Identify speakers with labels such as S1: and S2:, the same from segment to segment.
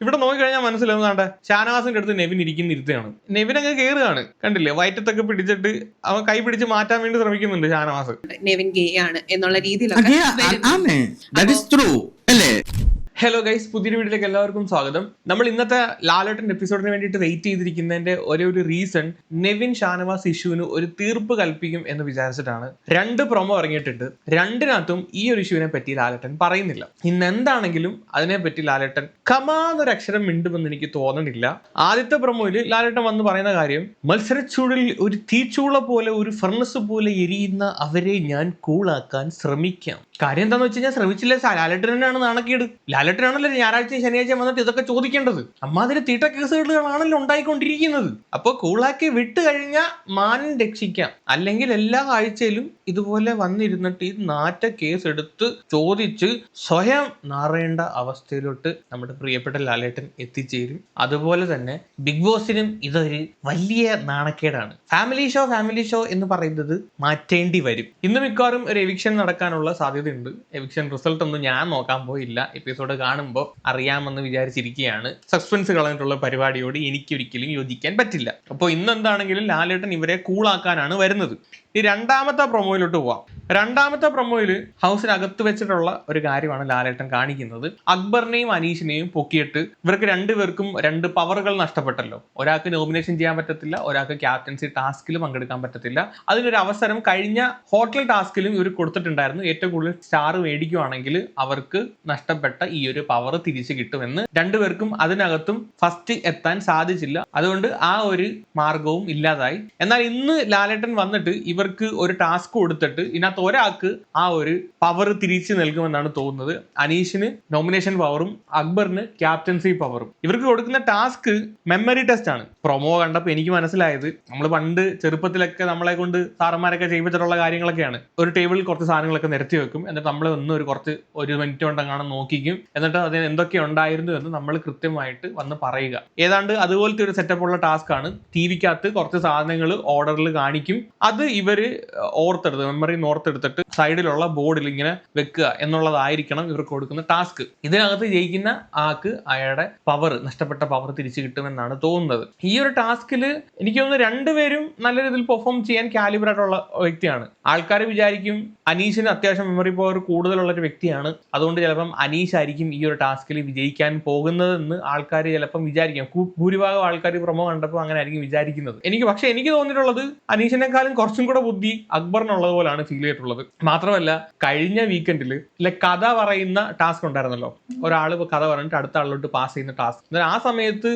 S1: ഇവിടെ നോക്കിക്കഴിഞ്ഞാൽ കണ്ട? ഷാനവാസിന്റെ അടുത്ത് നെവിൻ ഇരിക്കുന്ന ഇരുത്തുകയാണ് നെവിൻ അങ്ങ് കയറുകയാണ് കണ്ടില്ലേ? വയറ്റത്തൊക്കെ പിടിച്ചിട്ട് അവൻ കൈ പിടിച്ച് മാറ്റാൻ വേണ്ടി ശ്രമിക്കുന്നുണ്ട് ഷാനവാസ്.
S2: നെവിൻ ഗേ ആണ് എന്നുള്ള രീതിയിലൊക്കെ
S1: ഹലോ ഗൈസ് പുതിയൊരു വീഡിയോയിലേക്ക് എല്ലാവർക്കും സ്വാഗതം. നമ്മൾ ഇന്നത്തെ ലാലേട്ടൻ എപ്പിസോഡിന് വേണ്ടിയിട്ട് വെയിറ്റ് ചെയ്തിരിക്കുന്നതിന്റെ ഒരേ ഒരു റീസൺ നെവിൻ ഷാനവാസ് ഇഷ്യൂവിന് ഒരു തീർപ്പ് കൽപ്പിക്കും എന്ന് വിചാരിച്ചിട്ടാണ് രണ്ട് പ്രൊമോ ഇറങ്ങിയിട്ടുണ്ട്. രണ്ടിനകത്തും ഈ ഒരു ഇഷ്യൂവിനെ പറ്റി ലാലേട്ടൻ പറയുന്നില്ല. ഇന്ന് എന്താണെങ്കിലും അതിനെപ്പറ്റി ലാലേട്ടൻ കമാന്നൊരു അക്ഷരം മിണ്ടുമെന്ന് എനിക്ക് തോന്നണില്ല. ആദ്യത്തെ പ്രൊമോയിൽ ലാലേട്ടൻ വന്ന് പറയുന്ന കാര്യം മത്സരച്ചൂടിൽ ഒരു തീച്ചൂള പോലെ ഒരു ഫർണസ് പോലെ എരിയുന്ന അവരെ ഞാൻ കൂളാക്കാൻ ശ്രമിക്കാം. കാര്യം എന്താണെന്ന് വെച്ച് കഴിഞ്ഞാൽ ശ്രമിച്ചില്ല? ലാലേട്ടൻ തന്നെയാണ് നാണക്കേട്. ലാലേട്ടനാണല്ലോ ഞായറാഴ്ച ശനിയാഴ്ച വന്നിട്ട് ഇതൊക്കെ ചോദിക്കേണ്ടത്. അമ്മാതിരി തീട്ട കേസുകളാണല്ലോ ഉണ്ടായിക്കൊണ്ടിരിക്കുന്നത്. അപ്പൊ കൂളാക്കി വിട്ട് കഴിഞ്ഞാൽ മാനൻ രക്ഷിക്കാം. അല്ലെങ്കിൽ എല്ലാ ആഴ്ചയിലും ഇതുപോലെ വന്നിരുന്നിട്ട് ഈ നാറ്റ കേസ് എടുത്ത് ചോദിച്ച് സ്വയം നാറേണ്ട അവസ്ഥയിലോട്ട് നമ്മുടെ പ്രിയപ്പെട്ട ലാലേട്ടൻ എത്തിച്ചേരും. അതുപോലെ തന്നെ ബിഗ് ബോസിനും ഇതൊരു വലിയ നാണക്കേടാണ്. ഫാമിലി ഷോ ഫാമിലി ഷോ എന്ന് പറയുന്നത് മാറ്റേണ്ടി വരും. ഇന്ന് മിക്കവാറും ഒരു എവിക്ഷൻ നടക്കാനുള്ള സാധ്യതയുണ്ട്. എവിക്ഷൻ റിസൾട്ട് ഒന്നും ഞാൻ നോക്കാൻ പോയില്ല. എപ്പിസോഡ് കാണുമ്പോൾ അറിയാമെന്ന് വിചാരിച്ചിരിക്കുകയാണ്. സസ്പെൻസ് കളഞ്ഞിട്ടുള്ള പരിപാടിയോട് എനിക്കൊരിക്കലും യോജിക്കാൻ പറ്റില്ല. അപ്പോൾ ഇന്ന് എന്താണെങ്കിലും ലാലേട്ടൻ ഇവരെ കൂളാക്കാനാണ് വരുന്നത്. ഈ രണ്ടാമത്തെ പ്രൊമോയിലോട്ട് പോവാം. രണ്ടാമത്തെ പ്രൊമോയിൽ ഹൗസിനകത്ത് വെച്ചിട്ടുള്ള ഒരു കാര്യമാണ് ലാലേട്ടൻ കാണിക്കുന്നത്. അക്ബറിനെയും അനീഷിനെയും പൊക്കിയിട്ട് ഇവർക്ക് രണ്ടുപേർക്കും രണ്ട് പവറുകൾ നഷ്ടപ്പെട്ടല്ലോ. ഒരാൾക്ക് നോമിനേഷൻ ചെയ്യാൻ പറ്റത്തില്ല ഒരാൾക്ക് ക്യാപ്റ്റൻസി ടാസ്കിൽ പങ്കെടുക്കാൻ പറ്റത്തില്ല. അതിനൊരു അവസരം കഴിഞ്ഞ ഹോട്ടൽ ടാസ്കിലും ഇവർ കൊടുത്തിട്ടുണ്ടായിരുന്നു. ഏറ്റവും കൂടുതൽ സ്റ്റാർ മേടിക്കുവാണെങ്കിൽ അവർക്ക് നഷ്ടപ്പെട്ട ഈ ഒരു പവർ തിരിച്ചു കിട്ടുമെന്ന് രണ്ടുപേർക്കും അതിനകത്തും ഫസ്റ്റ് എത്താൻ സാധിച്ചില്ല. അതുകൊണ്ട് ആ ഒരു മാർഗവും ഇല്ലാതായി. എന്നാൽ ഇന്ന് ലാലേട്ടൻ വന്നിട്ട് ഇവർക്ക് ഒരു ടാസ്ക് കൊടുത്തിട്ട് ഇതിനകത്ത് ഒരാൾക്ക് ആ ഒരു പവർ തിരിച്ചു നൽകുമെന്നാണ് തോന്നുന്നത്. അനീഷിന് നോമിനേഷൻ പവറും അക്ബറിന് ക്യാപ്റ്റൻസി പവറും ഇവർക്ക് കൊടുക്കുന്ന ടാസ്ക് മെമ്മറി ടെസ്റ്റ് ആണ്. പ്രൊമോ കണ്ടപ്പോൾ എനിക്ക് മനസ്സിലായത് നമ്മൾ പണ്ട് ചെറുപ്പത്തിലൊക്കെ നമ്മളെ കൊണ്ട് സാറന്മാരൊക്കെ ചെയ്യിപ്പിച്ചിട്ടുള്ള കാര്യങ്ങളൊക്കെയാണ്. ഒരു ടേബിളിൽ കുറച്ച് സാധനങ്ങളൊക്കെ നിരത്തി വെക്കും. എന്നിട്ട് നമ്മൾ ഒന്ന് ഒരു കുറച്ച് ഒരു മിനിറ്റ് കൊണ്ടങ്ങാണ് നോക്കിക്കും. എന്നിട്ട് അതിന് എന്തൊക്കെ ഉണ്ടായിരുന്നു എന്ന് നമ്മൾ കൃത്യമായിട്ട് വന്ന് പറയുക. ഏതാണ്ട് അതുപോലത്തെ ഒരു സെറ്റപ്പ് ഉള്ള ടാസ്ക് ആണ്. ടി വിക്കകത്ത് കുറച്ച് സാധനങ്ങൾ ഓർഡറിൽ കാണിക്കും. അത് ഇവർ ഓർത്തെടുത്ത് മെമ്മറി ഓർത്തെടുത്തിട്ട് സൈഡിലുള്ള ബോർഡിൽ ഇങ്ങനെ വെക്കുക എന്നുള്ളതായിരിക്കണം ഇവർക്ക് കൊടുക്കുന്ന ടാസ്ക് ഇതിനകത്ത് ജയിക്കുന്ന ആൾക്ക് അയാളുടെ പവർ നഷ്ടപ്പെട്ട പവർ തിരിച്ചു കിട്ടുമെന്നാണ് തോന്നുന്നത്. ഈ ഒരു ടാസ്കിൽ എനിക്ക് തോന്നുന്നു രണ്ടുപേരും നല്ല രീതിയിൽ പെർഫോം ചെയ്യാൻ കാലിബർ ആയിട്ടുള്ള വ്യക്തിയാണ്. ആൾക്കാർ വിചാരിക്കും അനീഷിന് അത്യാവശ്യം മെമ്മറി പവർ കൂടുതലുള്ള ഒരു വ്യക്തിയാണ്. അതുകൊണ്ട് ചിലപ്പം അനീഷ് ആയിരിക്കും ഈ ഒരു ടാസ്കിൽ വിജയിക്കാൻ പോകുന്നതെന്ന് ആൾക്കാർ ചിലപ്പം വിചാരിക്കാം. ഭൂരിഭാഗം ആൾക്കാർ പ്രൊമോ കണ്ടപ്പോൾ അങ്ങനെ ആയിരിക്കും വിചാരിക്കുന്നത്. എനിക്ക് പക്ഷെ എനിക്ക് തോന്നിയിട്ടുള്ളത് അനീഷിനെക്കാളും കുറച്ചും കൂടെ ബുദ്ധി അക്ബറിനുള്ളത് പോലാണ് ഫീൽ ചെയ്തിട്ടുള്ളത്. മാത്രമല്ല കഴിഞ്ഞ വീക്കെൻഡിൽ അല്ലെ കഥ പറയുന്ന ടാസ്ക് ഉണ്ടായിരുന്നല്ലോ. ഒരാൾ കഥ പറഞ്ഞിട്ട് അടുത്ത ആളിലോട്ട് പാസ് ചെയ്യുന്ന ടാസ്ക് എന്നാൽ ആ സമയത്ത്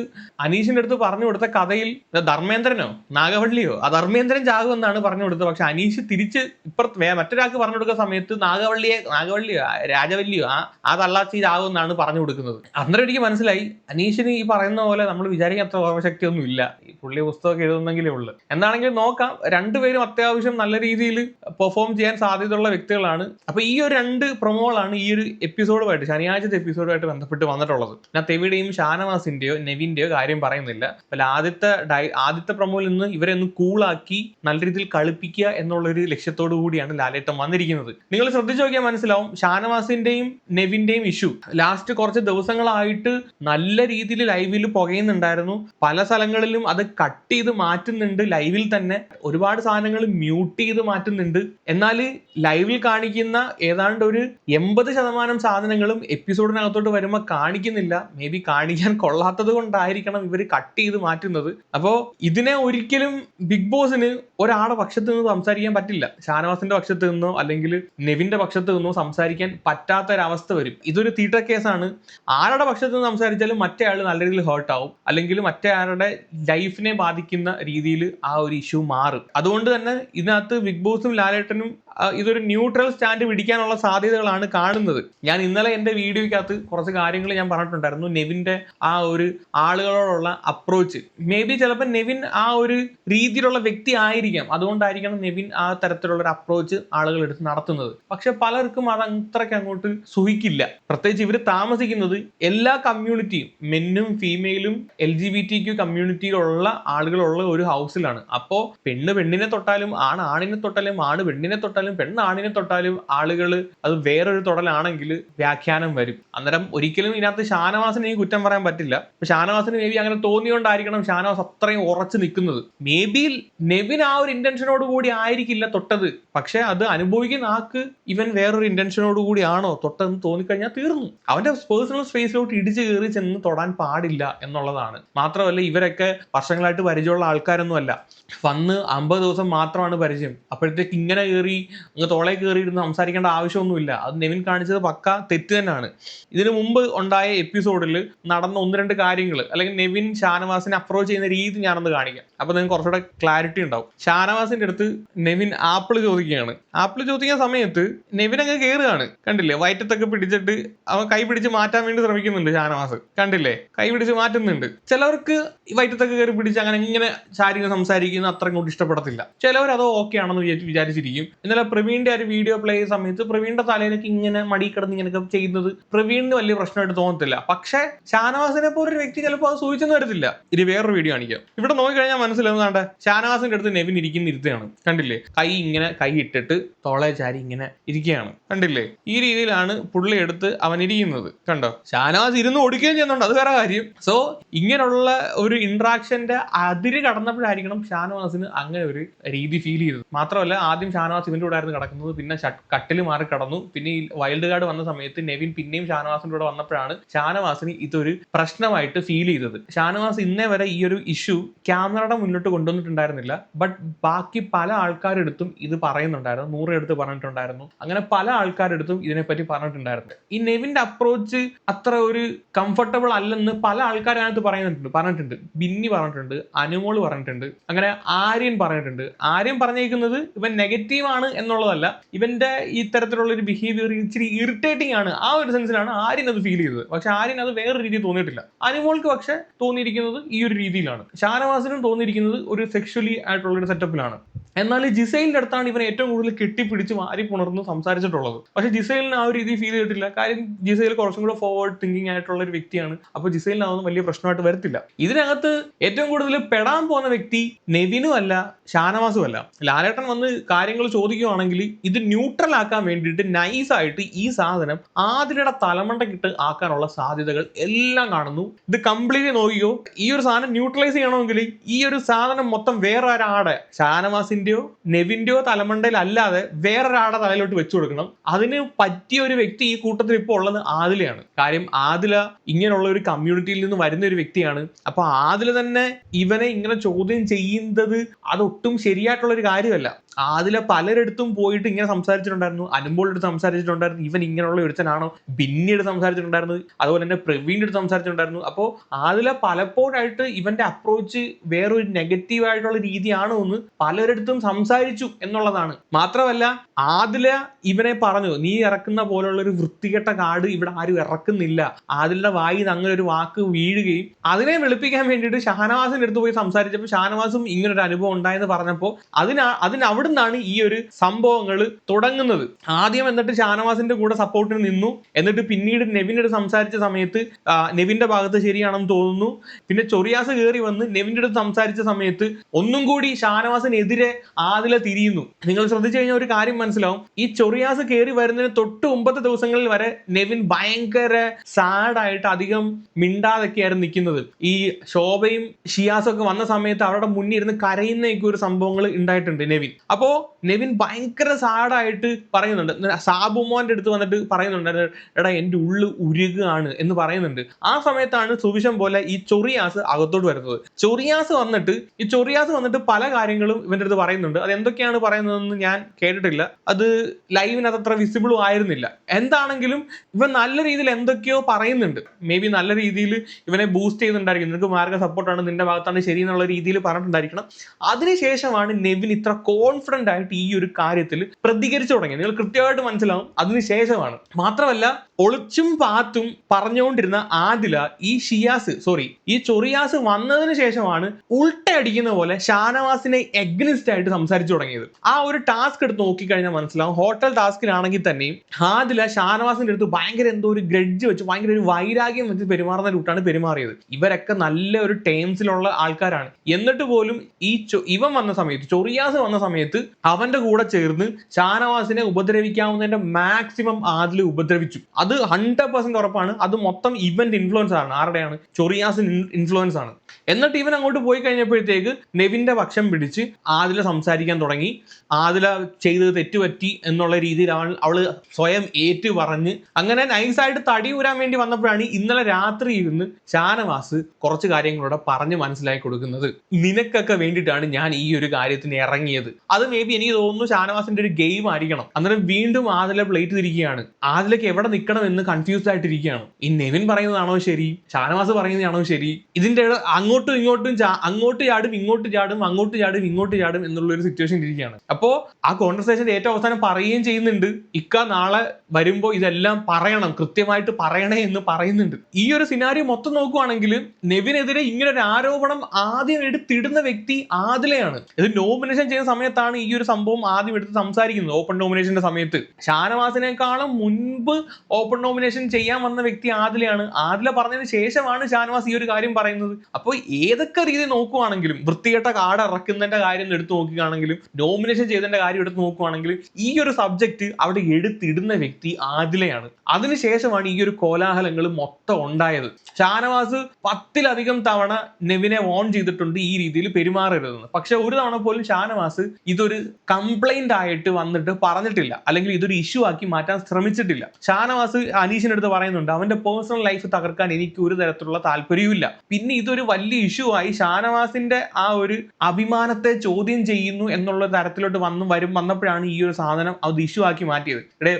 S1: അനീഷിന്റെ അടുത്ത് പറഞ്ഞു കൊടുത്ത കഥയിൽ ധർമ്മേന്ദ്രനോ നാഗവള്ളിയോ ആ ധർമ്മേന്ദ്രൻ ചാകുമെന്നാണ് പറഞ്ഞു കൊടുത്തത്. പക്ഷെ അനീഷ് തിരിച്ച് ഇപ്പുറത്ത് മറ്റൊരാൾക്ക് പറഞ്ഞു കൊടുക്കുന്ന സമയത്ത് നാഗവള്ളിയെ നാഗവള്ളിയോ രാജവല്ലിയോ ആ ആ തള്ളാച്ചി ചാകുമെന്നാണ് പറഞ്ഞു കൊടുക്കുന്നത്. അന്നേരം എനിക്ക് മനസ്സിലായി അനീഷിന് ഈ പറയുന്ന പോലെ നമ്മൾ വിചാരിക്കാത്ത ഓർമ്മശക്തി ഒന്നും ഇല്ല ഈ പുള്ളി പുസ്തകമൊക്കെ എഴുതുന്നെങ്കിലേ ഉള്ളൂ. എന്താണെങ്കിലും നോക്കാം രണ്ടുപേരും അത്യാവശ്യം നല്ല രീതിയിൽ പെർഫോം ചെയ്യാൻ സാധ്യതയുള്ള വ്യക്തികളാണ്. അപ്പൊ ഈ ഒരു രണ്ട് പ്രൊമോകളാണ് ഈ ഒരു എപ്പിസോഡുമായിട്ട് ശനിയാഴ്ചത്തെ എപ്പിസോഡുമായിട്ട് ബന്ധപ്പെട്ട് വന്നിട്ടുള്ളത്. ഞാൻ തെവിയുടെയും ഷാനവാസിന്റെയോ നെവിന്റെയോ കാര്യം പറയുന്നില്ല. അല്ല ആദ്യത്തെ ഡൈ ആദ്യത്തെ പ്രൊമോയിൽ നിന്ന് ഇവരെ ഒന്ന് കൂളാക്കി നല്ല രീതിയിൽ കളിപ്പിക്കുക എന്നുള്ള ഒരു ലക്ഷ്യത്തോടു കൂടിയാണ് ലാലേട്ടൻ വന്നിരിക്കുന്നത്. നിങ്ങൾ ശ്രദ്ധിച്ചു നോക്കിയാൽ മനസ്സിലാവും ഷാനവാസിന്റെയും നെവിന്റെയും ഇഷ്യൂ ലാസ്റ്റ് കുറച്ച് ദിവസങ്ങളായിട്ട് നല്ല രീതിയിൽ ലൈവിൽ പുകയുന്നുണ്ടായിരുന്നു. പല സ്ഥലങ്ങളിലും അത് കട്ട് ചെയ്ത് മാറ്റുന്നുണ്ട്. ലൈവിൽ തന്നെ ഒരുപാട് സാധനങ്ങൾ മ്യൂട്ട് ചെയ്ത് മാറ്റുന്നുണ്ട്. എന്നാൽ ലൈവിൽ കാണിക്കുന്ന ഏതാണ്ട് ഒരു എൺപത് ശതമാനം സാധനങ്ങളും എപ്പിസോഡിനകത്തോട്ട് വരുമ്പോൾ കാണിക്കുന്നില്ല. മേ ബി കാണിക്കാൻ കൊള്ളാത്തത് കൊണ്ടായിരിക്കണം ഇവർ കട്ട് ചെയ്ത് മാറ്റുന്നത്. അപ്പോൾ ഇതിനെ ഒരിക്കലും ബിഗ് ബോസിന് ഒരാളുടെ പക്ഷത്ത് നിന്ന് സംസാരിക്കാൻ പറ്റില്ല. ഷാനവാസിന്റെ പക്ഷത്ത് നിന്നോ അല്ലെങ്കിൽ നെവിന്റെ പക്ഷത്ത് നിന്നോ സംസാരിക്കാൻ പറ്റാത്ത ഒരവസ്ഥ വരും. ഇതൊരു തീട്ട കേസാണ്. ആരുടെ പക്ഷത്ത് നിന്ന് സംസാരിച്ചാലും മറ്റേ ആൾ നല്ല രീതിയിൽ ഹേർട്ട് ആവും. അല്ലെങ്കിൽ മറ്റേ ആളുടെ ലൈഫിനെ ബാധിക്കുന്ന രീതിയിൽ ആ ഒരു ഇഷ്യൂ മാറും. അതുകൊണ്ട് തന്നെ ഇതിനകത്ത് ബിഗ് ബോസും ലാലേട്ടനും ഇതൊരു ന്യൂട്രൽ സ്റ്റാൻഡ് പിടിക്കാനുള്ള സാധ്യതകളാണ് കാണുന്നത്. ഞാൻ ഇന്നലെ എന്റെ വീഡിയോയ്ക്കകത്ത് കുറച്ച് കാര്യങ്ങൾ ഞാൻ പറഞ്ഞിട്ടുണ്ടായിരുന്നു. നെവിന്റെ ആ ഒരു ആളുകളോടുള്ള അപ്രോച്ച് മേ ബി ചിലപ്പോൾ നെവിൻ ആ ഒരു രീതിയിലുള്ള വ്യക്തി ആയിരിക്കാം. അതുകൊണ്ടായിരിക്കണം നെവിൻ ആ തരത്തിലുള്ള ഒരു അപ്രോച്ച് ആളുകൾ എടുത്ത് നടത്തുന്നത്. പക്ഷെ പലർക്കും അത് അത്രയ്ക്ക് അങ്ങോട്ട് സുഹിക്കില്ല പ്രത്യേകിച്ച് ഇവർ താമസിക്കുന്നത് എല്ലാ കമ്മ്യൂണിറ്റിയും മെന്നും ഫീമെയിലും L G B T Q കമ്മ്യൂണിറ്റിയിലുള്ള ആളുകളുള്ള ഒരു ഹൗസിലാണ് അപ്പോൾ പെണ്ണ് പെണ്ണിനെ തൊട്ടാലും ആണ് ആണിനെ തൊട്ടാലും ആണ് പെണ്ണിനെ തൊട്ടാലും തൊട്ടാലും പെണ്ണാണിനെ തൊട്ടാലും ആളുകൾ അത് വേറൊരു തൊടലാണെങ്കിൽ വ്യാഖ്യാനം വരും. അന്നേരം ഒരിക്കലും ഇതിനകത്ത് ഷാനവാസിന് ഈ കുറ്റം പറയാൻ പറ്റില്ല. ഷാനവാസിന് മേ ബി അങ്ങനെ തോന്നിയോണ്ടായിരിക്കണം ഷാനവാസ് അത്രയും ഉറച്ചു നിൽക്കുന്നത് മേ ബി നെവിൻ ആ ഒരു ഇന്റൻഷനോട് കൂടി ആയിരിക്കില്ല തൊട്ടത്. പക്ഷെ അത് അനുഭവിക്കുന്ന ആൾക്ക് ഇവൻ വേറൊരു ഇന്റൻഷനോട് കൂടിയാണോ തൊട്ടെന്ന് തോന്നിക്കഴിഞ്ഞാൽ തീർന്നു. അവന്റെ പേഴ്സണൽ സ്പേസിലോട്ട് ഇടിച്ചു കയറി ചെന്ന് തൊടാൻ പാടില്ല എന്നുള്ളതാണ്. മാത്രമല്ല ഇവരൊക്കെ വർഷങ്ങളായിട്ട് പരിചയമുള്ള ആൾക്കാരൊന്നുമല്ല. വന്ന് അമ്പത് ദിവസം മാത്രമാണ് പരിചയം. അപ്പോഴത്തേക്ക് ഇങ്ങനെ കയറി അങ്ങ് തോളെ കയറി ഇരുന്ന് സംസാരിക്കേണ്ട ആവശ്യമൊന്നുമില്ല. അത് നെവിൻ കാണിച്ചത് പക്ക തെറ്റ് തന്നെയാണ്. ഇതിനു മുമ്പ് ഉണ്ടായ എപ്പിസോഡിൽ നടന്ന ഒന്ന് രണ്ട് കാര്യങ്ങൾ അല്ലെങ്കിൽ നെവിൻ ഷാനവാസിനെ അപ്രോച്ച് ചെയ്യുന്ന രീതി ഞാനൊന്ന് കാണിക്കാം. അപ്പൊ നിങ്ങൾക്ക് കുറച്ചുകൂടെ ക്ലാരിറ്റി ഉണ്ടാവും. ഷാനവാസിന്റെ അടുത്ത് നെവിൻ ആപ്പിൾ ചോദിക്കുകയാണ്. ആപ്പിൾ ചോദിക്കുന്ന സമയത്ത് നെവിൻ അങ്ങ് കയറുകയാണ് കണ്ടില്ലേ? വയറ്റത്തൊക്കെ പിടിച്ചിട്ട് അവൻ കൈ പിടിച്ച് മാറ്റാൻ വേണ്ടി ശ്രമിക്കുന്നുണ്ട് ഷാനവാസ്. കണ്ടില്ലേ? കൈ പിടിച്ച് മാറ്റുന്നുണ്ട്. ചിലവർക്ക് വയറ്റത്തൊക്കെ കയറി പിടിച്ച് അങ്ങനെ ഇങ്ങനെ ശാരീരിക സംസാരിക്കുന്ന അത്ര കൂടി ഇഷ്ടപ്പെടത്തില്ല. ചിലവർ അത് ഓക്കെ ആണെന്ന് വിചാരിച്ച് വിചാരിച്ചിരിക്കും. ഇന്നലെ പ്രവീണിന്റെ ഒരു വീഡിയോ പ്ലേ ചെയ്യുന്ന സമയത്ത് പ്രവീണിന്റെ തലയിലേക്ക് ഇങ്ങനെ മടി കിടന്ന് ഇങ്ങനെയൊക്കെ ചെയ്യുന്നത് പ്രവീണിന് വലിയ പ്രശ്നമായിട്ട് തോന്നത്തില്ല. പക്ഷേ ഷാനവാസിനെ പോലെ ഒരു വ്യക്തി ചിലപ്പോൾ അത് സൂചിച്ചെന്ന് വരത്തില്ല. ഇത് വേറൊരു വീഡിയോ കാണിക്കാം. ഇവിടെ നോക്കിക്കഴിഞ്ഞാൽ മനസ്സിലാവുന്നതാണ്ട് ഷാനവാസിന്റെ അടുത്ത് നെവിൻ ഇരിക്കുന്ന ഇരുത്തുകയാണ് കണ്ടില്ലേ? കൈ ഇങ്ങനെ കൈ ഇട്ടിട്ട് തോളെ ചാരി ഇങ്ങനെ ഇരിക്കുകയാണ്. കണ്ടില്ലേ? ഈ രീതിയിലാണ് പുള്ളി എടുത്ത് അവൻ ഇരിക്കുന്നത്. കണ്ടോ? ഷാനവാസ് ഇരുന്ന് ഓടിക്കുകയും ചെയ്യുന്നുണ്ട്. അത് വേറെ കാര്യം. സോ ഇങ്ങനെയുള്ള ഒരു ഇന്ററാക്ഷന്റെ അതിര് കടന്നപ്പോഴായിരിക്കണം ഷാനവാസിന് അങ്ങനെ ഒരു രീതി ഫീൽ ചെയ്തത്. മാത്രമല്ല ആദ്യം ഷാനവാസ് ഇവന്റെ കൂടെ ആയിരുന്നു കിടക്കുന്നത്. പിന്നെ കട്ടിൽ മാറി കടന്നു. പിന്നെ ഈ വൈൽഡ് കാർഡ് വന്ന സമയത്ത് നെവിൻ പിന്നെയും ഷാനവാസിന്റെ കൂടെ വന്നപ്പോഴാണ് ഷാനവാസിന് ഇതൊരു പ്രശ്നമായിട്ട് ഫീൽ ചെയ്തത്. ഷാനവാസ് ഇന്നേ വരെ ഈ ഒരു ഇഷ്യൂ ക്യാമറയുടെ മുന്നിട്ട് കൊണ്ടുവന്നിട്ടുണ്ടായിരുന്നില്ല. ബട്ട് ബാക്കി പല ആൾക്കാരെടുത്തും ഇത് പറയുന്നുണ്ടായിരുന്നു. നൂറ് എടുത്ത് പറഞ്ഞിട്ടുണ്ടായിരുന്നു. അങ്ങനെ പല ആൾക്കാരെടുത്തും ഇതിനെപ്പറ്റി പറഞ്ഞിട്ടുണ്ടായിരുന്നു. ഈ നെവിന്റെ അപ്രോച്ച് അത്ര ഒരു കംഫർട്ടബിൾ അല്ലെന്ന് പല ആൾക്കാരതിനകത്ത് പറയുന്നുണ്ട്. പറഞ്ഞിട്ടുണ്ട്. ബിന്നി പറഞ്ഞിട്ടുണ്ട്. അനുമോൾ പറഞ്ഞിട്ടുണ്ട്. അങ്ങനെ ആര്യൻ പറഞ്ഞിട്ടുണ്ട്. ആര്യൻ പറഞ്ഞേക്കുന്നത് ഇവൻ നെഗറ്റീവ് ആണ് എന്നുള്ളതല്ല. ഇവന്റെ ഈ തരത്തിലുള്ള ഒരു ബിഹേവിയർ ഇച്ചിരി ഇറിറ്റേറ്റിംഗ് ആണ്. ആ ഒരു സെൻസിലാണ് ആര്യൻ അത് ഫീൽ ചെയ്തത്. പക്ഷെ ആര്യൻ അത് വേറെ രീതിയിൽ തോന്നിയിട്ടില്ല. അനുമോൾക്ക് പക്ഷെ തോന്നിയിരിക്കുന്നത് ഈ ഒരു രീതിയിലാണ്. ഷാനവാസിനും തോന്നിയിരിക്കുന്നത് ഒരു സെക്ഷലി ആയിട്ടുള്ള ഒരു സെറ്റപ്പിലാണ് എന്നാൽ ജിസൈലിന്റെ അടുത്താണ് ഇവൻ ഏറ്റവും കൂടുതൽ കെട്ടിപ്പിടിച്ച് മാറി പുണർന്ന് സംസാരിച്ചിട്ടുള്ളത്. പക്ഷെ ജിസൈലിന് ആ ഒരു രീതി ഫീൽ ചെയ്തിട്ടില്ല. കാര്യം ജിസൈൽ കുറച്ചും കൂടെ ഫോർവേഡ് തിങ്കിങ് ആയിട്ടുള്ള ഒരു വ്യക്തിയാണ്. അപ്പോൾ ജിസൈലിന് അതൊന്നും വലിയ പ്രശ്നമായിട്ട് വരത്തില്ല. ഇതിനകത്ത് ഏറ്റവും കൂടുതൽ പെടാൻ പോകുന്ന വ്യക്തി നെവിനും അല്ല ഷാനവാസും അല്ല. ലാലേട്ടൻ വന്ന് കാര്യങ്ങൾ ചോദിക്കുകയാണെങ്കിൽ ഇത് ന്യൂട്രൽ ആക്കാൻ വേണ്ടിയിട്ട് നൈസായിട്ട് ഈ സാധനം ആതിരയുടെ തലമണ്ടക്കിട്ട് ആക്കാനുള്ള സാധ്യതകൾ എല്ലാം കാണുന്നു. ഇത് കംപ്ലീറ്റ്ലി നോക്കിയോ ഈ ഒരു സാധനം ന്യൂട്രലൈസ് ചെയ്യണമെങ്കിൽ ഈ ഒരു സാധനം മൊത്തം വേറെ ഒരാടെ ഷാനവാസിന്റെയോ നെവിന്റെയോ തലമണ്ടയിൽ അല്ലാതെ വേറൊരാളുടെ തലയിലോട്ട് വെച്ചു കൊടുക്കണം. അതിന് പറ്റിയ ഒരു വ്യക്തി ഈ കൂട്ടത്തിൽ ഇപ്പോൾ ഉള്ളത് ആദിലയാണ്. കാര്യം ആദില ഇങ്ങനെയുള്ള ഒരു കമ്മ്യൂണിറ്റിയിൽ നിന്ന് വരുന്ന ഒരു വ്യക്തിയാണ്. അപ്പൊ ആദില തന്നെ ഇവനെ ഇങ്ങനെ ചോദ്യം ചെയ്യുന്നത് അതൊട്ടും ശരിയായിട്ടുള്ള ഒരു കാര്യമല്ല. ആദില പലരിടത്തും പോയിട്ട് ഇങ്ങനെ സംസാരിച്ചിട്ടുണ്ടായിരുന്നു. അനുമ്പോളുടെ എടുത്ത് സംസാരിച്ചിട്ടുണ്ടായിരുന്നു. ഇവൻ ഇങ്ങനെയുള്ള ഒരുത്തനാണോ? ബിന്നിയുടെ സംസാരിച്ചിട്ടുണ്ടായിരുന്നു. അതുപോലെ തന്നെ പ്രവീണിന്റെ അടുത്ത് സംസാരിച്ചിട്ടുണ്ടായിരുന്നു. അപ്പോൾ അതിലെ പലപ്പോഴായിട്ട് ഇവന്റെ അപ്രോച്ച് വേറൊരു നെഗറ്റീവ് ആയിട്ടുള്ള രീതിയാണോ എന്ന് പലരിടത്തും സംസാരിച്ചു എന്നുള്ളതാണ്. മാത്രമല്ല ആദില ഇവനെ പറഞ്ഞു നീ ഇറക്കുന്ന പോലുള്ള ഒരു വൃത്തികെട്ട കാർഡ് ഇവിടെ ആരും ഇറക്കുന്നില്ല. ആദിലിന്റെ വായിൽ നിന്ന് അങ്ങനെ ഒരു വാക്ക് വീഴുകയും അതിനെ വെളുപ്പിക്കാൻ വേണ്ടിയിട്ട് ഷാനവാസിന്റെ അടുത്ത് പോയി സംസാരിച്ചപ്പോൾ ഷാനവാസും ഇങ്ങനൊരു അനുഭവം ഉണ്ടായെന്ന് പറഞ്ഞപ്പോൾ അതിന് അതിന് അവിടെ നിന്നാണ് ഈ ഒരു സംഭവങ്ങൾ തുടങ്ങുന്നത്. ആദ്യം എന്നിട്ട് ഷാനവാസിന്റെ കൂടെ സപ്പോർട്ടിന് നിന്നു. എന്നിട്ട് പിന്നീട് നെവിനോട് സംസാരിച്ച സമയത്ത് നെവിന്റെ ഭാഗത്ത് ശരിയാണെന്ന് തോന്നുന്നു. പിന്നെ ചൊറിയാസ് കയറി വന്ന് നെവിന്റെ അടുത്ത് സംസാരിച്ച സമയത്ത് ഒന്നും കൂടി ഷാനവാസിനെതിരെ ആദില തിരിയുന്നു. നിങ്ങൾ ശ്രദ്ധിച്ചു കഴിഞ്ഞാൽ ഒരു കാര്യം മനസ്സിലാവും. ഈ ചൊറിയാസ് കയറി വരുന്നതിന് തൊട്ട് ഒമ്പത് ദിവസങ്ങളിൽ വരെ നെവിൻ ഭയങ്കര സാഡായിട്ട് അധികം മിണ്ടാതൊക്കെയായിരുന്നു നിൽക്കുന്നത്. ഈ ശോഭയും ഷിയാസും ഒക്കെ വന്ന സമയത്ത് അവരുടെ മുന്നിൽ ഇരുന്ന് കരയുന്നൊക്കെ ഒരു സംഭവങ്ങൾ ഉണ്ടായിട്ടുണ്ട് നെവിൻ. അപ്പോ നെവിൻ ഭയങ്കര സാഡായിട്ട് പറയുന്നുണ്ട്. സാബുമോന്റെ അടുത്ത് വന്നിട്ട് പറയുന്നുണ്ട് എടാ എന്റെ ഉള്ളു ഉരുകാണ് എന്ന് പറയുന്നുണ്ട്. ആ സമയത്താണ് സുവിശം പോലെ ഈ ചൊറിയാസ് അകത്തോട്ട് വരുന്നത്. ചൊറിയാസ് വന്നിട്ട് ഈ ചൊറിയാസ് വന്നിട്ട് പല കാര്യങ്ങളും ഇവന്റെ അടുത്ത് പറയുന്നുണ്ട്. അത് എന്തൊക്കെയാണ് പറയുന്നതെന്ന് ഞാൻ കേട്ടിട്ടില്ല. അത് ലൈവിനകത്ത് അത്ര വിസിബിളും ആയിരുന്നില്ല. എന്താണെങ്കിലും ഇവൻ നല്ല രീതിയിൽ എന്തൊക്കെയോ പറയുന്നുണ്ട്. മേ ബി നല്ല രീതിയിൽ ഇവനെ ബൂസ്റ്റ് ചെയ്യുന്നുണ്ടായിരിക്കും. നിനക്ക് മാർഗ സപ്പോർട്ടാണ് നിന്റെ ഭാഗത്താണ് ശരി എന്നുള്ള രീതിയിൽ പറഞ്ഞിട്ടുണ്ടായിരിക്കണം. അതിനുശേഷമാണ് നെവിൻ ഇത്ര കോൺഫിഡന്റ് ആയിട്ട് ഈ ഒരു കാര്യത്തിൽ പ്രതികരിച്ചു തുടങ്ങി. നിങ്ങൾ കൃത്യമായിട്ട് മനസ്സിലാവും. അതിനുശേഷമാണ് മാത്രമല്ല ഒളിച്ചും പാത്തും പറഞ്ഞുകൊണ്ടിരുന്ന ആദില ഈ ഷിയാസ് സോറി ഈ ചൊറിയാസ് വന്നതിന് ശേഷമാണ് ഉൾട്ടയടിക്കുന്ന പോലെ ഷാനവാസിനെ എഗ്നിസ്റ്റ് ആയിട്ട് സംസാരിച്ചു തുടങ്ങിയത്. ആ ഒരു ടാസ്ക് എടുത്ത് നോക്കിക്കഴിഞ്ഞാൽ മനസ്സിലാവും. ഹോട്ടൽ ടാസ്കിലാണെങ്കിൽ തന്നെയും ആദില ഷാനവാസിന്റെ അടുത്ത് ഭയങ്കര എന്തോ ഒരു ഗ്രഡ്ജ് വെച്ച് ഭയങ്കര ഒരു വൈരാഗ്യം വെച്ച് പെരുമാറുന്ന റൂട്ടാണ് പെരുമാറിയത്. ഇവരൊക്കെ നല്ല ഒരു ടേംസിലുള്ള ആൾക്കാരാണ്. എന്നിട്ട് പോലും ഈ ഇവൻ വന്ന സമയത്ത് ചൊറിയാസ് വന്ന സമയത്ത് സമയത്ത് അവന്റെ കൂടെ ചേർന്ന് ഷാനവാസിനെ ഉപദ്രവിക്കാവുന്നതിന്റെ മാക്സിമം ആദിൽ ഉപദ്രവിച്ചു. അത് ഹൺഡ്രഡ് പെർസെന്റ് ഉറപ്പാണ്. അത് മൊത്തം ഇവന്റ് ഇൻഫ്ലുവൻസ് ആണ്. ആരുടെയാണ്? ചൊറിയാസിൻ ഇൻഫ്ലുവൻസ് ആണ്. എന്നിട്ട് ഇവൻ അങ്ങോട്ട് പോയി കഴിഞ്ഞപ്പോഴത്തേക്ക് നെവിന്റെ പക്ഷം പിടിച്ച് ആദില സംസാരിക്കാൻ തുടങ്ങി. ആദില ചെയ്തത് തെറ്റുപറ്റി എന്നുള്ള രീതിയിൽ അവൾ അവൾ സ്വയം ഏറ്റു പറഞ്ഞ് അങ്ങനെ നൈസായിട്ട് തടി ഊരാൻ വേണ്ടി വന്നപ്പോഴാണ് ഇന്നലെ രാത്രി ഇരുന്ന് ഷാനവാസ് കുറച്ച് കാര്യങ്ങളോടെ പറഞ്ഞ് മനസ്സിലാക്കി കൊടുക്കുന്നത്. നിനക്കൊക്കെ വേണ്ടിയിട്ടാണ് ഞാൻ ഈ ഒരു കാര്യത്തിന് ഇറങ്ങിയത്. അത് മേ ബി എനിക്ക് തോന്നുന്നു ഷാനവാസിന്റെ ഒരു ഗെയിം ആയിരിക്കണം. അന്നേരം വീണ്ടും ആദില പ്ലേറ്റ് തിരിക്കുകയാണ് ആദിലേക്ക് എവിടെ നിൽക്കണം എന്ന് കൺഫ്യൂസ്ഡ് ആയിട്ടിരിക്കുകയാണ് ഈ നെവിൻ പറയുന്നതാണോ ശരി? ഷാനവാസ് പറയുന്നതാണോ ശരി? ഇതിന്റെ അങ്ങോട്ടും ഇങ്ങോട്ടും അങ്ങോട്ട് ചാടും ഇങ്ങോട്ട് ചാടും അങ്ങോട്ട് ചാടും ഇങ്ങോട്ട് ചാടും എന്നുള്ള ഒരു സിറ്റുവേഷൻ ഇരിക്കുകയാണ്. അപ്പോ ആ കോൺവെർസേഷൻ ഏറ്റവും അവസാനം പറയുകയും ചെയ്യുന്നുണ്ട്. ഇക്ക നാളെ വരുമ്പോ ഇതെല്ലാം പറയണം കൃത്യമായിട്ട് പറയണേ എന്ന് പറയുന്നുണ്ട്. ഈ ഒരു സിനാരിയോ മൊത്തം നോക്കുവാണെങ്കിൽ നെവിനെതിരെ ഇങ്ങനെ ഒരു ആരോപണം ആദ്യം എടുത്തിടുന്ന വ്യക്തി ആദിലയാണ്. ഇത് നോമിനേഷൻ ചെയ്യുന്ന സമയത്താണ് ഈ ഒരു സംഭവം ആദ്യം എടുത്ത് സംസാരിക്കുന്നത് ഓപ്പൺ നോമിനേഷന്റെ സമയത്ത്. ഷാനവാസിനേക്കാളും മുൻപ് ഓപ്പൺ നോമിനേഷൻ ചെയ്യാൻ വന്ന വ്യക്തി ആദിലയാണ്. ആദില പറഞ്ഞതിന് ശേഷമാണ് ഷാനവാസ് ഈ ഒരു കാര്യം പറയുന്നത്. അപ്പോൾ ഏതൊക്കെ രീതി നോക്കുവാണെങ്കിലും വൃത്തികെട്ട കാർഡ് ഇറക്കുന്നതിന്റെ കാര്യം എടുത്ത് നോക്കുകയാണെങ്കിലും നോമിനേഷൻ ചെയ്തതിന്റെ കാര്യം എടുത്ത് നോക്കുവാണെങ്കിലും ഈ ഒരു സബ്ജക്ട് അവിടെ എടുത്തിടുന്ന വ്യക്തി ആദിലയാണ്. അതിനുശേഷമാണ് ഈ ഒരു കോലാഹലങ്ങൾ മൊത്തം ഉണ്ടായത്. ഷാനവാസ് പത്തിലധികം തവണ നെവിനെ ഓൺ ചെയ്തിട്ടുണ്ട് ഈ രീതിയിൽ പെരുമാറരുതെന്ന്. പക്ഷെ ഒരു തവണ പോലും ഷാനവാസ് ഇതൊരു കംപ്ലൈന്റ് ആയിട്ട് വന്നിട്ട് പറഞ്ഞിട്ടില്ല. അല്ലെങ്കിൽ ഇതൊരു ഇഷ്യൂ ആക്കി മാറ്റാൻ ശ്രമിച്ചിട്ടില്ല. ഷാനവാസ് അനീഷിന്റെ അടുത്ത് പറയുന്നുണ്ട് അവന്റെ പേഴ്സണൽ ലൈഫ് തകർക്കാൻ എനിക്ക് ഒരു തരത്തിലുള്ള താല്പര്യവുമില്ല. പിന്നെ ഇതൊരു വലിയ ഇഷ്യൂ ആയി ഷാനവാസിന്റെ ആ ഒരു അഭിമാനത്തെ ചോദ്യം ചെയ്യുന്നു എന്നുള്ള തരത്തിലോട്ട് വന്നു വരും വന്നപ്പോഴാണ് ഈ ഒരു സാധനം അത് ഇഷ്യൂ ആക്കി മാറ്റിയത്. ഇവിടെ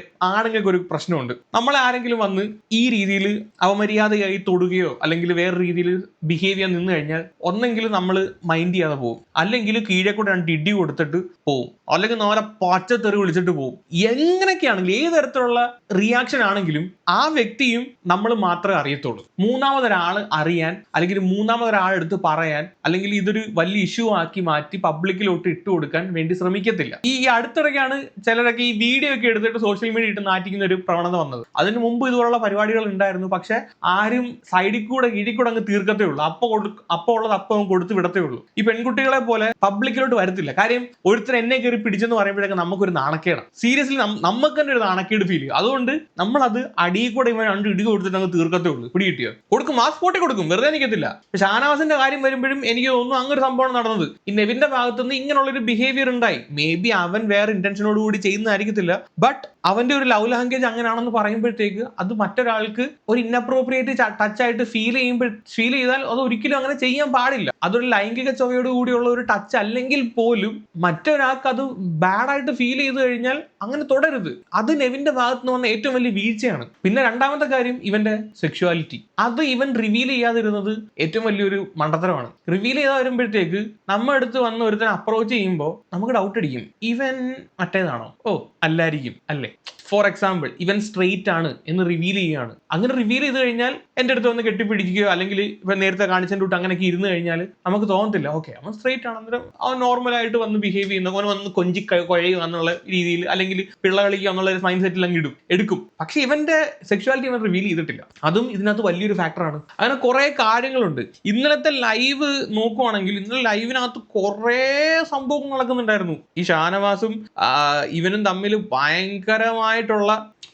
S1: ആണുങ്ങൾക്ക് ഒരു പ്രശ്നമുണ്ട്. നമ്മളെ ആരെങ്കിലും വന്ന് ഈ രീതിയിൽ അവമര്യാദയായി തൊടുകയോ അല്ലെങ്കിൽ വേറെ രീതിയിൽ ബിഹേവ് ചെയ്യാൻ നിന്ന് കഴിഞ്ഞാൽ ഒന്നെങ്കിൽ നമ്മൾ മൈൻഡ് ചെയ്യാതെ പോകും അല്ലെങ്കിൽ കീഴെ കൂടെ രണ്ട് ഇടി കൊടുത്തിട്ട് പോകും അല്ലെങ്കിൽ നമ്മളെ പച്ചത്തെറി വിളിച്ചിട്ട് പോകും എങ്ങനെയൊക്കെയാണെങ്കിലും ഏത് തരത്തിലുള്ള റിയാക്ഷൻ ആണെങ്കിലും ആ വ്യക്തിയും നമ്മൾ മാത്രമേ അറിയത്തുള്ളൂ. മൂന്നാമതൊരാൾ അറിയാൻ അല്ലെങ്കിൽ മൂന്നാമതൊരാളെടുത്ത് പറയാൻ അല്ലെങ്കിൽ ഇതൊരു വലിയ ഇഷ്യൂ ആക്കി മാറ്റി പബ്ലിക്കിലോട്ട് ഇട്ട് കൊടുക്കാൻ വേണ്ടി ശ്രമിക്കത്തില്ല. ഈ അടുത്തിടയ്ക്കാണ് ചിലരൊക്കെ ഈ വീഡിയോ ഒക്കെ എടുത്തിട്ട് സോഷ്യൽ മീഡിയ ഇട്ട് നാറ്റിക്കുന്ന ഒരു പ്രവണത വന്നത്. അതിന് മുമ്പ് ഇതുപോലുള്ള പരിപാടികൾ ഉണ്ടായിരുന്നു. പക്ഷെ ആരും സൈഡിൽ കൂടെ ഇടിക്കൂടെ കൂടെ അങ്ങ് തീർക്കത്തേ ഉള്ളൂ. അപ്പൊ കൊടു അപ്പൊ ഉള്ളത് അപ്പം അങ്ങ് കൊടുത്ത് വിടത്തേ ഉള്ളൂ. ഈ പെൺകുട്ടികളെ പോലെ പബ്ലിക്കിലോട്ട് വരത്തില്ല. കാര്യം ഒരുത്തർ എന്നെ കയറി പിടിച്ചെന്ന് പറയുമ്പോഴേക്കും നമുക്കൊരു നാണക്കേടാണ് സീരിയസ്ലി നമുക്ക് തന്നെ ഒരു നാണക്കേട് ഫീൽ ചെയ്യും. അതുകൊണ്ട് നമ്മൾ അത് അടിയിൽ കൂടെ ഇവൻ രണ്ട് ഇടി കൊടുത്തിട്ട് അങ്ങ് തീർക്കത്തേ ഉള്ളൂ. പിടി കിട്ടിയോ കൊടുക്കും മാസ് പോട്ടെ കൊടുക്കും. വെറുതെ നിൽക്കത്തില്ല പക്ഷെ ഷാനവാസിന്റെ കാര്യം വരുമ്പോഴും എനിക്ക് തോന്നുന്നു അങ്ങനെ ഒരു സംഭവം നടന്നത്. ഈ നെവിന്റെ ഭാഗത്തുനിന്ന് ഇങ്ങനെയുള്ളൊരു ബിഹേവിയർ ഉണ്ടായി. മേ ബി അവൻ വേറെ ഇന്റൻഷനോട് കൂടി ചെയ്യുന്നതായിരിക്കത്തില്ല. ബട്ട് അവന്റെ ഒരു ലവ് ലാംഗ്വേജ് അങ്ങനെയാണെന്ന് പറയുമ്പോഴത്തേക്ക് അത് മറ്റൊരാൾക്ക് ഒരു ഇന്നപ്രോപ്രിയേറ്റ് ടച്ച് ആയിട്ട് ഫീൽ ചെയ്യുമ്പോൾ ഫീൽ ചെയ്താൽ അത് ഒരിക്കലും അങ്ങനെ ചെയ്യാൻ പാടില്ല. അതൊരു ലൈംഗിക ചൊവ്വയോട് കൂടിയുള്ള ഒരു ടച്ച് അല്ലെങ്കിൽ പോലും മറ്റൊരാൾക്ക് അത് ബാഡായിട്ട് ഫീൽ ചെയ്ത് കഴിഞ്ഞാൽ അങ്ങനെ തുടരുത്. അത് നെവിന്റെ ഭാഗത്ത് നിന്ന് വന്ന ഏറ്റവും വലിയ വീഴ്ചയാണ്. പിന്നെ രണ്ടാമത്തെ കാര്യം ഇവന്റെ സെക്ഷുവാലിറ്റി അത് ഇവൻ റിവീൽ ചെയ്യാതിരുന്നത് ഏറ്റവും വലിയൊരു മണ്ടത്തരമാണ്. റിവീൽ ചെയ്താൽ വരുമ്പോഴത്തേക്ക് നമ്മ അടുത്ത് വന്ന് ഒരുത്തൻ അപ്രോച്ച് ചെയ്യുമ്പോൾ നമുക്ക് ഡൗട്ട് അടിക്കും. ഇവൻ മറ്റേതാണോ? ഓ അല്ലായിരിക്കും. അല്ലേ? ഫോർ എക്സാമ്പിൾ ഇവൻ സ്ട്രെയിറ്റ് ആണ് എന്ന് റിവീൽ ചെയ്യുകയാണ്. അങ്ങനെ റിവീൽ ചെയ്ത് കഴിഞ്ഞാൽ എന്റെ അടുത്ത് വന്ന് കെട്ടിപ്പിടിക്കുകയോ അല്ലെങ്കിൽ ഇപ്പം നേരത്തെ കാണിച്ചതിന്റെ കൂട്ട് അങ്ങനെയൊക്കെ ഇരുന്ന് കഴിഞ്ഞാൽ നമുക്ക് തോന്നത്തില്ല. ഓക്കെ അവൻ സ്ട്രെയിറ്റ് ആണ് അന്നേരം അവൻ നോർമലായിട്ട് വന്ന് ബിഹേവ് ചെയ്യുന്നു. അവൻ വന്ന് കൊഞ്ചി കുഴയുക എന്നുള്ള രീതിയിൽ അല്ലെങ്കിൽ പിള്ള കളിക്കുക എന്നുള്ള ഒരു മൈൻഡ് സെറ്റിൽ അങ്ങ് ഇടും എടുക്കും. പക്ഷെ ഇവന്റെ സെക്ഷുവാലിറ്റി അവൻ റിവീൽ ചെയ്തിട്ടില്ല. അതും ഇതിനകത്ത് വലിയൊരു ഫാക്ടറാണ് അങ്ങനെ കുറേ കാര്യങ്ങളുണ്ട്. ഇന്നലത്തെ ലൈവ് നോക്കുവാണെങ്കിൽ ഇന്നലെ ലൈവിനകത്ത് കുറേ സംഭവങ്ങൾ നടക്കുന്നുണ്ടായിരുന്നു. ഈ ഷാനവാസും ഇവനും തമ്മിൽ ഭയങ്കരമായിട്ടുള്ള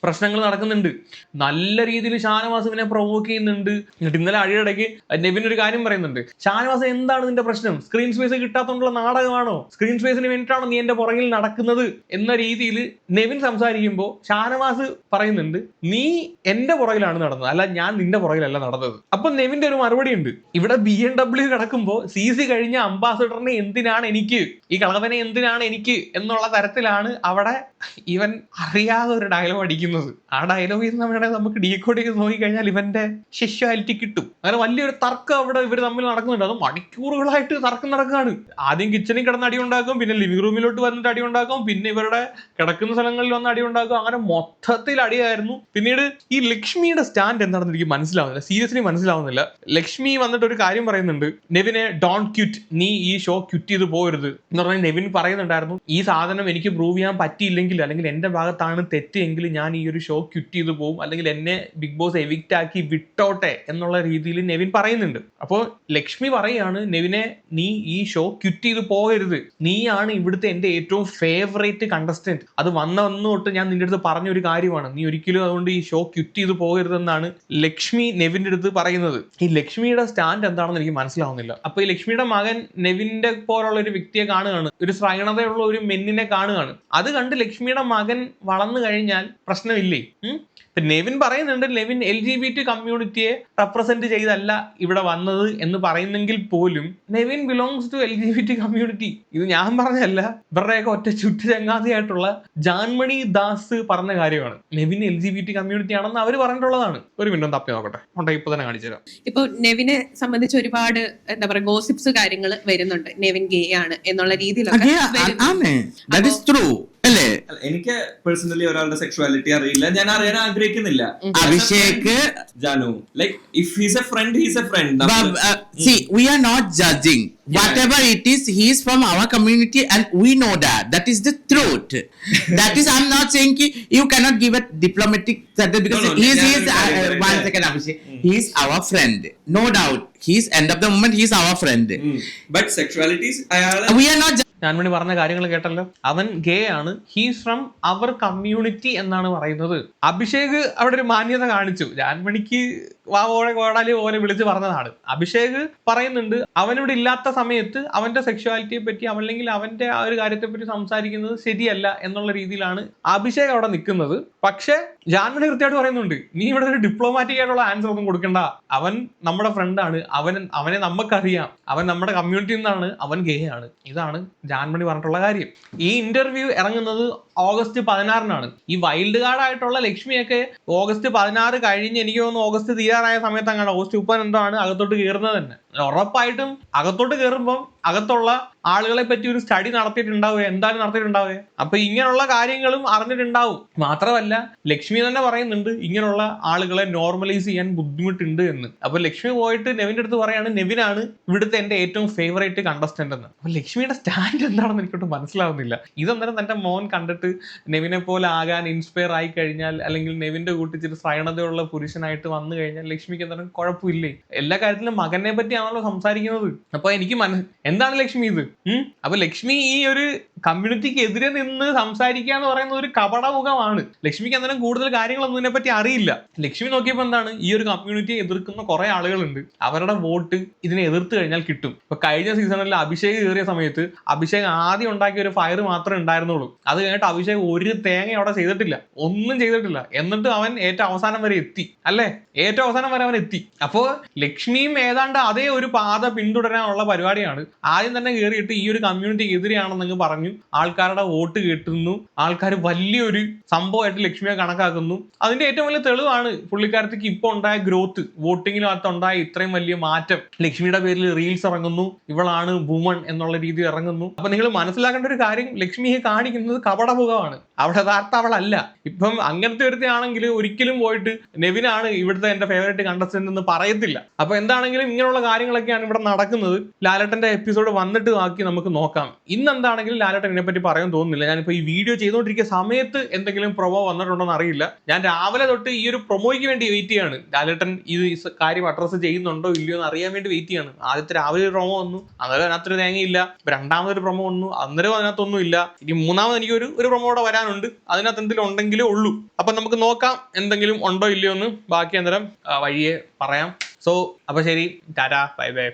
S1: പ്രശ്നങ്ങൾ നടക്കുന്നുണ്ട്. നല്ല രീതിയിൽ ഷാനവാസ് ഇവനെ പ്രൊവോക്ക് ചെയ്യുന്നുണ്ട്. എന്നിട്ട് ഇന്നലെ അഴിയിടയ്ക്ക് നെവിൻ ഒരു കാര്യം പറയുന്നുണ്ട്. ഷാനവാസ് എന്താണ് നിന്റെ പ്രശ്നം? സ്ക്രീൻ സ്പേസ് കിട്ടാത്തോണ്ടുള്ള നാടകമാണോ? സ്ക്രീൻ സ്പേസിന് വേണ്ടിയിട്ടാണോ നീ എന്റെ പുറകിൽ നടക്കുന്നത്? എന്ന രീതിയിൽ നെവിൻ സംസാരിക്കുമ്പോൾ ഷാനവാസ് പറയുന്നുണ്ട് നീ എന്റെ പുറകിലാണ് നടന്നത്. അല്ല ഞാൻ നിന്റെ പുറകിലല്ല നടന്നത്. അപ്പൊ നെവിന്റെ ഒരു മറുപടി ഉണ്ട്. ഇവിടെ ബി എം ഡബ്ല്യു കിടക്കുമ്പോൾ സി സി കഴിഞ്ഞ അംബാസഡറിനെ എന്തിനാണ് എനിക്ക്? ഈ കളവനെ എന്തിനാണ് എനിക്ക്? എന്നുള്ള തരത്തിലാണ് അവിടെ ഇവൻ അറിയാതെ ഒരു ഡയലോഗ് അടിക്കുന്നത്. ആ ഡയലോഗ് നിന്ന് വേണമെങ്കിൽ നമുക്ക് ഡീകോഡ് ചെയ്ത് നോക്കിക്കഴിഞ്ഞാൽ ഇവന്റെ ശിഷ്യാലിറ്റി കിട്ടും. അങ്ങനെ വലിയൊരു തർക്കം അവിടെ ഇവർ തമ്മിൽ നടക്കുന്നുണ്ട്. അത് മണിക്കൂറുകളായിട്ട് തർക്കം നടക്കുകയാണ് ആദ്യം കിച്ചണിൽ കിടന്ന അടി ഉണ്ടാക്കും പിന്നെ ലിവിംഗ് റൂമിലോട്ട് വന്നിട്ട് അടി ഉണ്ടാക്കും പിന്നെ ഇവരുടെ കിടക്കുന്ന സ്ഥലങ്ങളിൽ വന്ന് അടി ഉണ്ടാക്കും. അങ്ങനെ മൊത്തത്തിൽ അടിയായിരുന്നു. പിന്നീട് ഈ ലക്ഷ്മിയുടെ സ്റ്റാൻഡ് എന്താണെന്ന് എനിക്ക് മനസ്സിലാവുന്നില്ല. സീരിയസ്ലി മനസ്സിലാവുന്നില്ല. ലക്ഷ്മി വന്നിട്ട് ഒരു കാര്യം പറയുന്നുണ്ട്. നെവിനെ ഡോൺ ക്യൂറ്റ് നീ ഈ ഷോ ക്യൂറ്റ് ചെയ്ത് പോകരുത് എന്ന് പറഞ്ഞാൽ നെവിൻ പറയുന്നുണ്ടായിരുന്നു ഈ സാധനം എനിക്ക് പ്രൂവ് ചെയ്യാൻ പറ്റിയില്ലെങ്കിൽ അല്ലെങ്കിൽ എന്റെ ഭാഗത്താണ് തെറ്റ് എങ്കിൽ ഞാൻ ഈ ഒരു ഷോ ക്വിറ്റ് ചെയ്തു പോകും അല്ലെങ്കിൽ എന്നെ ബിഗ് ബോസ് എവിക്റ്റ് ആക്കി വിട്ടോട്ടെ എന്നുള്ള രീതിയിൽ നെവിൻ പറയുന്നുണ്ട്. അപ്പോൾ ലക്ഷ്മി പറയാണ് നെവിനെ നീ ഈ ഷോ ക്വിറ്റ് ചെയ്തു പോകരുത്. നീയാണ് ഇവിടുത്തെ എന്റെ ഏറ്റവും ഫേവറേറ്റ് കണ്ടസ്റ്റന്റ് അത് വന്ന വന്നു തൊട്ട് ഞാൻ നിന്റെ അടുത്ത് പറഞ്ഞ ഒരു കാര്യമാണ്. നീ ഒരിക്കലും അതുകൊണ്ട് ഈ ഷോ ക്വിറ്റ് ചെയ്ത് പോകരുതെന്നാണ് ലക്ഷ്മി നെവിന്റെ അടുത്ത് പറയുന്നത്. ഈ ലക്ഷ്മിയുടെ സ്റ്റാൻഡ് എന്താണെന്ന് എനിക്ക് മനസ്സിലാവുന്നില്ല. അപ്പൊ ഈ ലക്ഷ്മിയുടെ മകൻ നെവിന്റെ പോലുള്ള ഒരു വ്യക്തിയെ കാണുകയാണ്. ഒരു ശ്രൈണതയുള്ള ഒരു മെന്നിനെ കാണുകയാണ്. അത് കണ്ട് ലക്ഷ്മിയുടെ മകൻ വളർന്നു കഴിഞ്ഞാൽ പ്രശ്നമില്ലേ? ഉം? ഇപ്പൊ നെവിൻ പറയുന്നുണ്ട് Nevin L G B T കമ്മ്യൂണിറ്റിയെ represent ചെയ്തല്ല ഇവിടെ വന്നത് എന്ന് പറയുന്നെങ്കിൽ പോലും Nevin belongs to L G B T community. ഇത് ഞാൻ പറഞ്ഞല്ല ഇവരുടെയൊക്കെ ഒറ്റ ചുറ്റു ചങ്ങാതിയായിട്ടുള്ള ജാൻമണി ദാസ് പറഞ്ഞ കാര്യമാണ്. Nevin L G B T community ആണെന്ന് അവർ പറഞ്ഞിട്ടുള്ളതാണ്. ഒരു മിനിറ്റ് തപ്പി നോക്കട്ടെ. ഉണ്ടെ ഇപ്പൊ തന്നെ കാണിച്ചു തരാം.
S2: ഇപ്പൊ നെവിനെ സംബന്ധിച്ച് ഒരുപാട് എന്താ പറയുക ഗോസിപ്സ് കാര്യങ്ങൾ വരുന്നുണ്ട്. നെവിൻ ഗേ ആണ് എന്നുള്ള രീതിയിലൊക്കെ
S3: എനിക്ക് പേഴ്സണലി ഒരാളുടെ സെക്ഷുവാലിറ്റി അറിയില്ല. ഞാൻ അറിയാൻ ആഗ്രഹിക്കുന്നില്ല.
S4: Abhishek
S3: Janu. Like if he's a friend he's a friend
S4: see we are not judging. Whatever it is, he is from our community and we know that. That is the truth. that is, I'm not saying ki, you cannot give a diplomatic certificate because
S3: No, no,
S4: he is, he is uh, uh, one second, Abhishek. He is our friend. No doubt. He is, end of the moment, he is our friend.
S3: mm. but sexualities അയാൾ
S4: We are not
S1: Janmoni പറഞ്ഞ കാര്യങ്ങൾ കേട്ടല്ലോ അവൻ ഗേ ആണ് he's from our community എന്നാണ് പറയുന്നത് അഭിഷേക് അവിടെ ഒരു മാന്യത കാണിച്ചു ജാൻമണിക്ക് വാവോടെ കോടാലി പോലെ വിളിച്ച് പറഞ്ഞതാണ്. അഭിഷേക് പറയുന്നുണ്ട് അവനിവിടെ ഇല്ലാത്ത സമയത്ത് അവന്റെ സെക്ഷുവാലിറ്റിയെ പറ്റി അല്ലെങ്കിൽ അവന്റെ ആ ഒരു കാര്യത്തെ പറ്റി സംസാരിക്കുന്നത് ശരിയല്ല എന്നുള്ള രീതിയിലാണ് അഭിഷേക് അവിടെ നിൽക്കുന്നത്. പക്ഷെ ജാൻമണി കൃത്യമായിട്ട് പറയുന്നുണ്ട് നീ ഇവിടെ ഒരു ഡിപ്ലോമാറ്റിക് ആയിട്ടുള്ള ആൻസർ ഒന്നും കൊടുക്കണ്ട. അവൻ നമ്മുടെ ഫ്രണ്ടാണ് അവൻ അവനെ നമുക്കറിയാം അവൻ നമ്മുടെ കമ്മ്യൂണിറ്റിയിൽ നിന്നാണ്. അവൻ ഗേ ആണ്. ഇതാണ് ജാൻമണി പറഞ്ഞിട്ടുള്ള കാര്യം. ഈ ഇന്റർവ്യൂ ഇറങ്ങുന്നത് ഓഗസ്റ്റ് പതിനാറിനാണ്. ഈ വൈൽഡ് കാർഡ് ആയിട്ടുള്ള ലക്ഷ്മിയൊക്കെ ഓഗസ്റ്റ് പതിനാറ് കഴിഞ്ഞ് എനിക്ക് തോന്നുന്നു ഓഗസ്റ്റ് തീരാറായ സമയത്ത് അങ്ങനെ ഓഗസ്റ്റ് എന്താണ്? അകത്തോട്ട് കയറുന്നത് തന്നെ. ഉറപ്പായിട്ടും അകത്തോട്ട് കയറുമ്പോൾ അകത്തുള്ള ആളുകളെ പറ്റി ഒരു സ്റ്റഡി നടത്തിയിട്ടുണ്ടാവുക എന്താണ് നടത്തിയിട്ടുണ്ടാവുക അപ്പൊ ഇങ്ങനെയുള്ള കാര്യങ്ങളും അറിഞ്ഞിട്ടുണ്ടാവും. മാത്രമല്ല ലക്ഷ്മി തന്നെ പറയുന്നുണ്ട് ഇങ്ങനെയുള്ള ആളുകളെ നോർമലൈസ് ചെയ്യാൻ ബുദ്ധിമുട്ടുണ്ട് എന്ന്. അപ്പൊ ലക്ഷ്മി പോയിട്ട് നെവിന്റെ അടുത്ത് പറയാണ് നെവിനാണ് ഇവിടുത്തെ എന്റെ ഏറ്റവും ഫേവറേറ്റ് കണ്ടസ്റ്റന്റ് എന്ന്. അപ്പൊ ലക്ഷ്മിയുടെ സ്റ്റാൻഡ് എന്താണെന്ന് എനിക്കൊട്ട് മനസ്സിലാവുന്നില്ല. ഇതെന്നേരം തന്റെ മോൻ കണ്ടിട്ട് നെവിനെ പോലെ ആകാൻ ഇൻസ്പയർ ആയി കഴിഞ്ഞാൽ അല്ലെങ്കിൽ നെവിന്റെ കൂട്ടിച്ചിട്ട് ശ്രയണതയുള്ള പുരുഷനായിട്ട് വന്നു കഴിഞ്ഞാൽ ലക്ഷ്മിക്ക് എന്തായാലും കുഴപ്പമില്ലേ? എല്ലാ കാര്യത്തിലും മകനെ പറ്റിയാണല്ലോ സംസാരിക്കുന്നത്. അപ്പൊ എനിക്ക് മന എന്താണ് ലക്ഷ്മി ഇത്? അപ്പൊ ലക്ഷ്മി ഈ ഒരു കമ്മ്യൂണിറ്റിക്ക് എതിരെ നിന്ന് സംസാരിക്കുക എന്ന് പറയുന്നത് ഒരു കപടമുഖമാണ്. ലക്ഷ്മിക്ക് അന്നേരം കൂടുതൽ കാര്യങ്ങളൊന്നും ഇതിനെപ്പറ്റി അറിയില്ല. ലക്ഷ്മി നോക്കിയപ്പോൾ എന്താണ്? ഈ ഒരു കമ്മ്യൂണിറ്റിയെ എതിർക്കുന്ന കുറെ ആളുകളുണ്ട്. അവരുടെ വോട്ട് ഇതിനെ എതിർത്ത് കഴിഞ്ഞാൽ കിട്ടും. ഇപ്പൊ കഴിഞ്ഞ സീസണിൽ അഭിഷേക് കയറിയ സമയത്ത് അഭിഷേക് ആദ്യം ഉണ്ടാക്കിയ ഒരു ഫയർ മാത്രമേ ഉണ്ടായിരുന്നുള്ളൂ. അത് കഴിഞ്ഞിട്ട് അഭിഷേക് ഒരു തേങ്ങ അവിടെ ചെയ്തിട്ടില്ല. ഒന്നും ചെയ്തിട്ടില്ല. എന്നിട്ട് അവൻ ഏറ്റവും അവസാനം വരെ എത്തി. അല്ലേ? ഏറ്റവും അവസാനം വരെ അവൻ എത്തി. അപ്പോ ലക്ഷ്മിയും ഏതാണ്ട് അതേ ഒരു പാത പിന്തുടരാനുള്ള പരിപാടിയാണ്. ആദ്യം തന്നെ കയറിയിട്ട് ഈ ഒരു കമ്മ്യൂണിറ്റിക്ക് എതിരെയാണെന്നങ്ങ് പറഞ്ഞു. ആൾക്കാരുടെ വോട്ട് കിട്ടുന്നു. ആൾക്കാർ വലിയൊരു സംഭവമായിട്ട് ലക്ഷ്മിയെ കണക്കാക്കുന്നു. അതിന്റെ ഏറ്റവും വലിയ തെളിവാണ് പുള്ളിക്കാരത്തേക്ക് ഇപ്പൊ ഉണ്ടായ ഗ്രോത്ത് വോട്ടിങ്ങിനകത്ത് ഉണ്ടായ ഇത്രയും വലിയ മാറ്റം. ലക്ഷ്മിയുടെ പേരിൽ റീൽസ് ഇറങ്ങുന്നു. ഇവളാണ് വുമൺ എന്നുള്ള രീതിയിൽ ഇറങ്ങുന്നു. അപ്പൊ നിങ്ങൾ മനസ്സിലാക്കേണ്ട ഒരു കാര്യം ലക്ഷ്മിയെ കാണിക്കുന്നത് കപടമുഖമാണ്. അവിടെ യഥാർത്ഥ അവളല്ല. ഇപ്പം അങ്ങനത്തെ ഒരുത്തയാണെങ്കിൽ ഒരിക്കലും പോയിട്ട് നെവിനാണ് ഇവിടുത്തെ എന്റെ ഫേവറേറ്റ് കണ്ടസ്റ്റന്റ് എന്ന് പറയത്തില്ല. അപ്പൊ എന്താണെങ്കിലും ഇങ്ങനെയുള്ള കാര്യങ്ങളൊക്കെയാണ് ഇവിടെ നടക്കുന്നത്. ലാലട്ടന്റെ എപ്പിസോഡ് വന്നിട്ട് ബാക്കി നമുക്ക് നോക്കാം. ഇന്ന് എന്താണെങ്കിലും ലാലേട്ടൻ ഇതിനെപ്പറ്റി പറയാൻ തോന്നുന്നില്ല. ഞാനിപ്പോ ഈ വീഡിയോ ചെയ്തുകൊണ്ടിരിക്കുന്ന സമയത്ത് എന്തെങ്കിലും പ്രൊമോ വന്നിട്ടുണ്ടോ എന്ന് അറിയില്ല. ഞാൻ രാവിലെ തൊട്ട് ഈ ഒരു പ്രൊമോയ്ക്ക് വേണ്ടി വെയിറ്റ് ചെയ്യാണ്. ലാലേട്ടൻ ഈ കാര്യം അഡ്രസ്സ് ചെയ്യുന്നുണ്ടോ ഇല്ലയോ എന്ന് അറിയാൻ വേണ്ടി വെയിറ്റ് ചെയ്യാണ്. ആദ്യത്തെ രാവിലെ ഒരു പ്രൊമോ വന്നു. അന്നേരം അതിനകത്തൊരു തേങ്ങയില്ല. രണ്ടാമതൊരു പ്രൊമോ വന്നു. അന്നേരം അതിനകത്തൊന്നും ഇല്ല. ഇനി മൂന്നാമത് എനിക്ക് ഒരു ഒരു പ്രൊമോ കൂടെ വരാനുണ്ട്. അതിനകത്ത് എന്തെങ്കിലും ഉണ്ടെങ്കിലേ ഉള്ളൂ. അപ്പൊ നമുക്ക് നോക്കാം എന്തെങ്കിലും ഉണ്ടോ ഇല്ലയോ എന്ന് ബാക്കി അന്നേരം വഴിയെ പറയാം. സോ അപ്പോൾ ശരി. ടാറ്റാ. Bye bye.